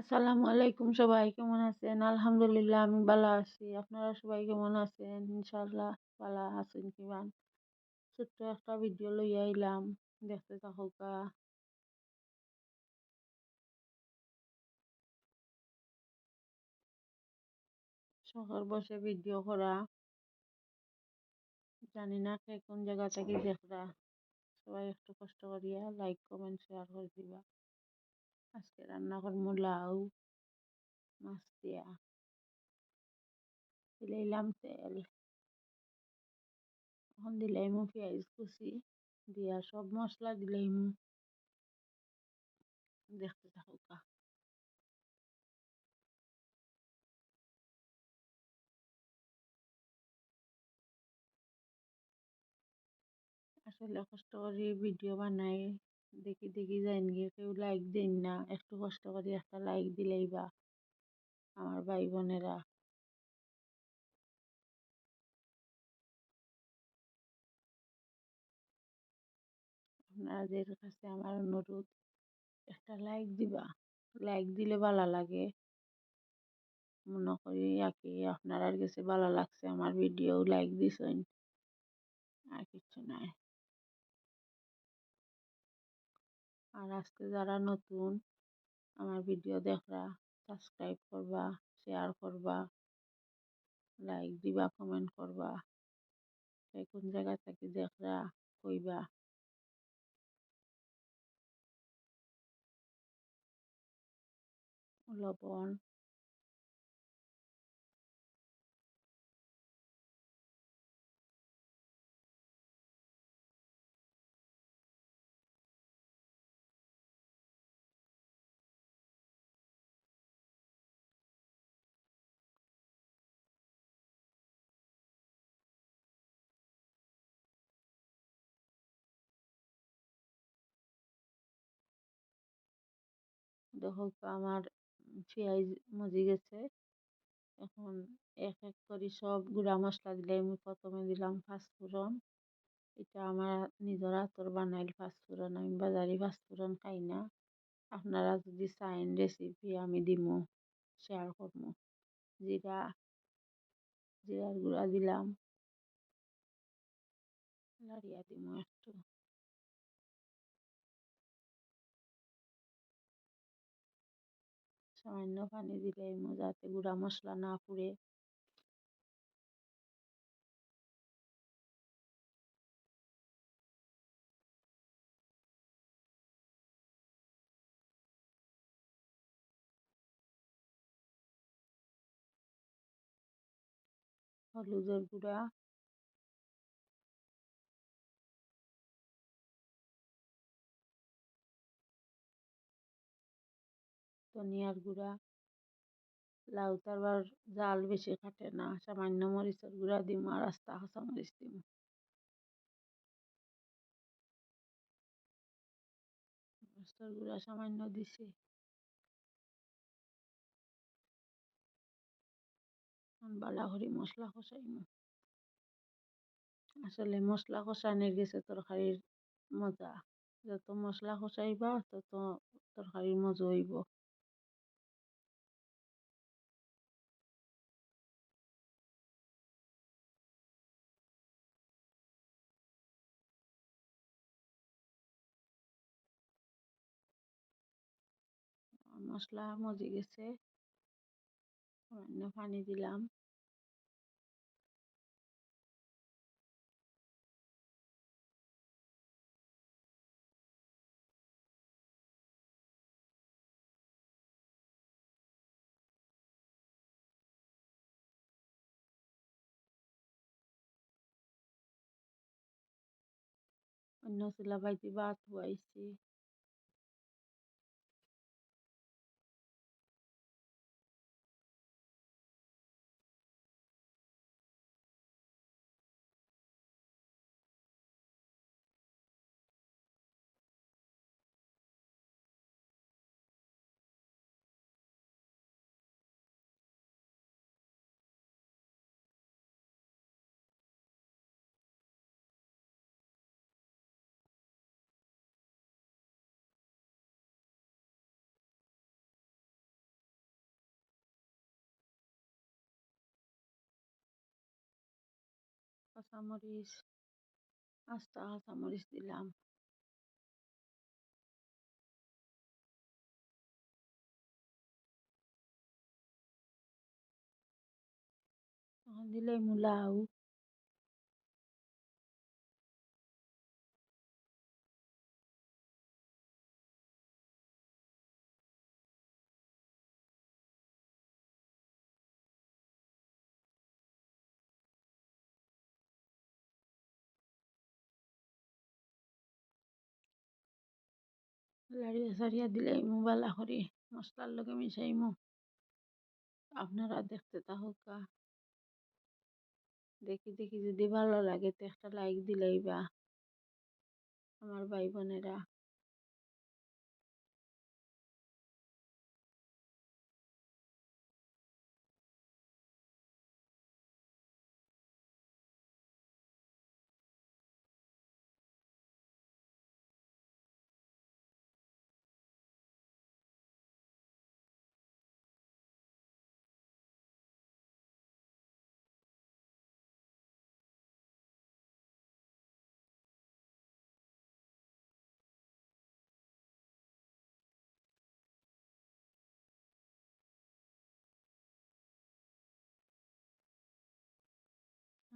আসসালামু আলাইকুম সবাই, কেমন আছেন? আলহামদুলিল্লাহ, আমি ভালো আছি। আপনারা সবাই কেমন আছেন? ইনশাল্লাহ ভালো আছেন কিমান ছোট্ট একটা ভিডিও লইয়া আইলাম। দেখতে থাকুকা শখের বসে ভিডিও করা। জানি না কে কোন জায়গা থেকে দেখরা। সবাই একটু কষ্ট করিয়া লাইক কমেন্ট শেয়ার করে দিবা। আজকে রান্না করব লাউ মাছ দিয়া দিলাইলাম তেল এখন দিলাইমু পেঁয়াজ কুচি দিয়া সব মশলা দিলাইমু দেখতে থাকুকা আসলে কষ্ট করে ভিডিও বানাই দেখি দেখি যাইন গিয়ে কেউ লাইক দিন না। একটু কষ্ট করে একটা লাইক দিলেই বা আমার ভাই বোনেরা আপনাদের কাছে আমার অনুরোধ, একটা লাইক দিবা। লাইক দিলে ভালো লাগে। মনে করি আর কি আপনার কাছে ভালো লাগছে, আমার ভিডিও লাইক দিছেন। আর কিছু নাই। আর আজকে যারা নতুন, আমার ভিডিও দেখরা সাবস্ক্রাইব করবা শেয়ার করবা লাইক দিবা কমেন্ট করবা কোন জায়গা থেকে দেখরা, কইবা। লবণ। দেখো আমার পেঁয়াজ মজি গেছে। এখন এক এক করে সব গুঁড়া মশলা দিলে আমি প্রথমে দিলাম পাঁচফোড়ন। এটা আমার নিজের হাতর বানাইল পাঁচফোড়ন, আমি বাজারি পাঁচফোড়ন খাই না। আপনারা যদি চাইন রেসিপি আমি দিমু শেয়ার করব। জিরা, জিরার গুঁড়া দিলাম। লাড়িয়া দিমু একটু। সামান্য পানি দিলেই যাতে গুঁড়া মশলা না পুড়ে। হলুদের গুঁড়া। ধনিয়ার গুঁড়া, লাউ তো জাল বেশি খাটে না, সামান্য মরিচের গুঁড়া দিম আর আস্তা কাঁচা মরিচ দিম। মরিচের গুঁড়া সামান্য দিছি। বালা করে মশলা কষাইম। আসলে মশলা কষানোর গেছে তরকারির মজা। যত মশলা কষাইবা, তত তরকারির মজা হইব। মশলা মজে গেছে। সামান্য পানি দিলাম। অন্য চুলা বাইতে ভাত বয়াইছি কাঁচামরিচ আস্তা কাঁচামরিচ দিলাম এখন দিলে মূলাও লাড়িয়া সারিয়া দিলাইমু বালা করে মশলার লগে মিশাইমু। আপনারা দেখতে তাহকা। দেখি দেখি যদি ভালো লাগে তো একটা লাইক দিলেই বা। আমার ভাই বোনেরা।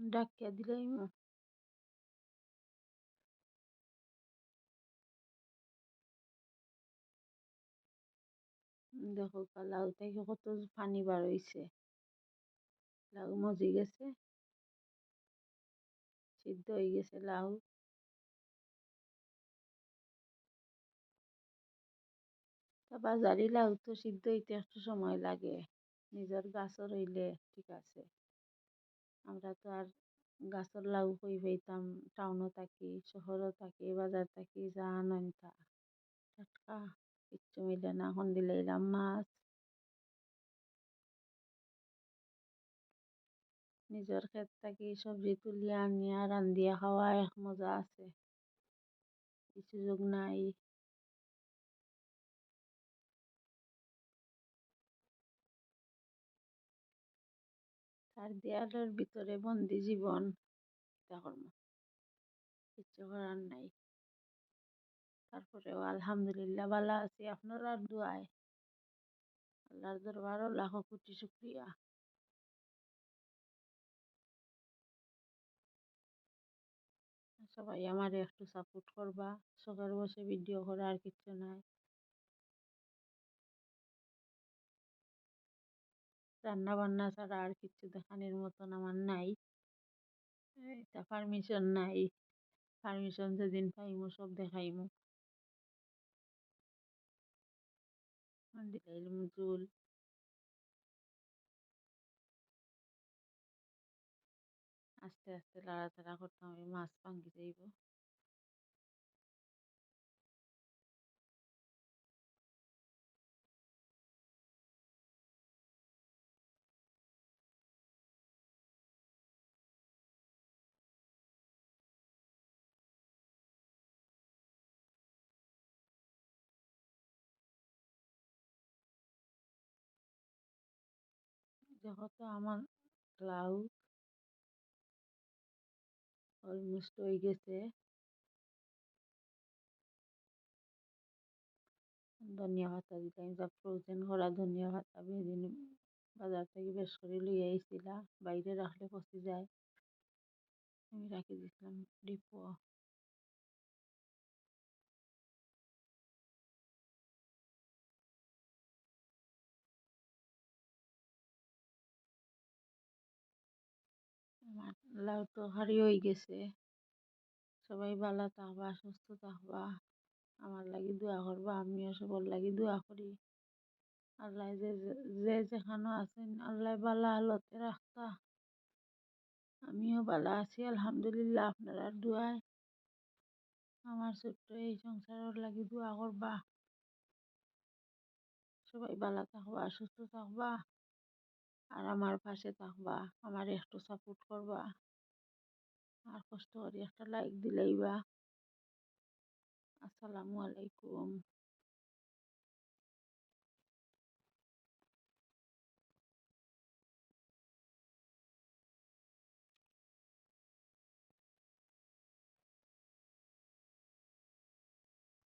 ডাকিয়া দিলাইমু। দেখো লাউ থেকে কত পানি বার হইছে। লাউ মজি গেছে। সিদ্ধ হয়ে গেছে লাউ। বাজারি লাউ তো সিদ্ধ হইতে একটু সময় লাগে। নিজের গাছও রইলে ঠিক আছে। আমরা তো আর গাছের লাউ কই পাইতাম টাউনও থাকি, শহরও থাকি, বাজার থাকি, যা আনইন তা। টাটকা, কিচ্ছু মিলে না এখন দিলাইলাম মাছ। নিজের ক্ষেত থাকি, সবজি তুলিয়া আনিয়া, রান্ধিয়া খাওয়া এক মজা আছে। এই সুযোগ নাই। চার দেয়ালের ভিতরে বন্দি জীবন। কিচ্ছু করার নাই। তারপরেও আলহামদুলিল্লাহ ভালো আছি। আপনার দোয়ায়? আল্লাহর দরবারও লাখো কোটি শুক্রিয়া। সবাই আমার একটু সাপোর্ট করবা। শখের বসে ভিডিও করা আর কিচ্ছু নাই। রান্না বান্না ছাড়া আর কিচ্ছু দেখানোর মতন আমার নাই। এটা পারমিশন নাই। পারমিশন যেদিন পাইমু, সব দেখাইমু। দিলাইলাম জুল আস্তে আস্তে লাড়াচাড়া করতে হবে, মাছ ভাঙ্গি যাইব। যেহেতু আমার লাউ অলমোস্ট হয়ে গেছে। ধনিয়া পাতা দিলাম যা ফ্রোজেন করা ধনিয়া পাতা বেদিন বাজার থেকে বেশ করে লইয়া আইছিলা, বাইরে রাখলে পচে যায়। আমি রাখি দিছিলাম ডিপো লাউ তো হারি হয়ে গেছে। সবাই ভালো থাকবা সুস্থ থাকবা আমার লাগি দোয়া করবা, আমিও সবার লাগি দোয়া করি। আল্লাহ যে যে যেখানে আছেন, আল্লাহ বালা আলোতে রাখতা। আমিও ভালো আছি, আলহামদুলিল্লাহ, আপনারা দোয়ায়। আমার ছোট্ট এই সংসারের লাগি দোয়া করবা। সবাই ভালো থাকবা সুস্থ থাকবা আর আমার পাশে থাকবা আমার একটু সাপোর্ট করবা। আর কষ্ট করে একটা লাইক দিলেই বা। আসসালামু আলাইকুম।